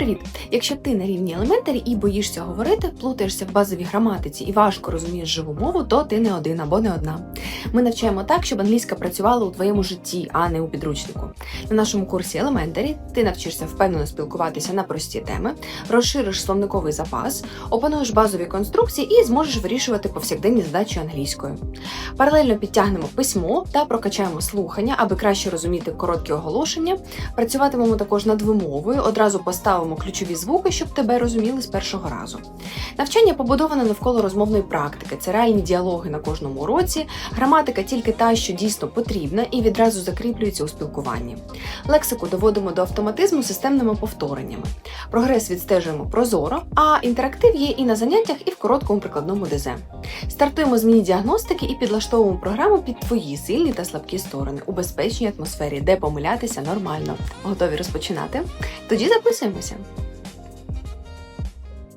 Привіт! Якщо ти на рівні елементарі і боїшся говорити, плутаєшся в базовій граматиці і важко розумієш живу мову, то ти не один або не одна. Ми навчаємо так, щоб англійська працювала у твоєму житті, а не у підручнику. На нашому курсі елементарі ти навчишся впевнено спілкуватися на прості теми, розшириш словниковий запас, опануєш базові конструкції і зможеш вирішувати повсякденні задачі англійською. Паралельно підтягнемо письмо та прокачаємо слухання, аби краще розуміти короткі оголошення. Працюватимемо також над вимовою, одразу поставимо ключові звуки, щоб тебе розуміли з першого разу. Навчання побудоване навколо розмовної практики. Це реальні діалоги на кожному уроці, граматика тільки та, що дійсно потрібна, і відразу закріплюється у спілкуванні. Лексику доводимо до автоматизму системними повтореннями. Прогрес відстежуємо прозоро, а інтерактив є і на заняттях, і в короткому прикладному ДЗ. Стартуємо з міні-діагностики і підлаштовуємо програму під твої сильні та слабкі сторони у безпечній атмосфері, де помилятися нормально. Готові розпочинати? Тоді записуємося.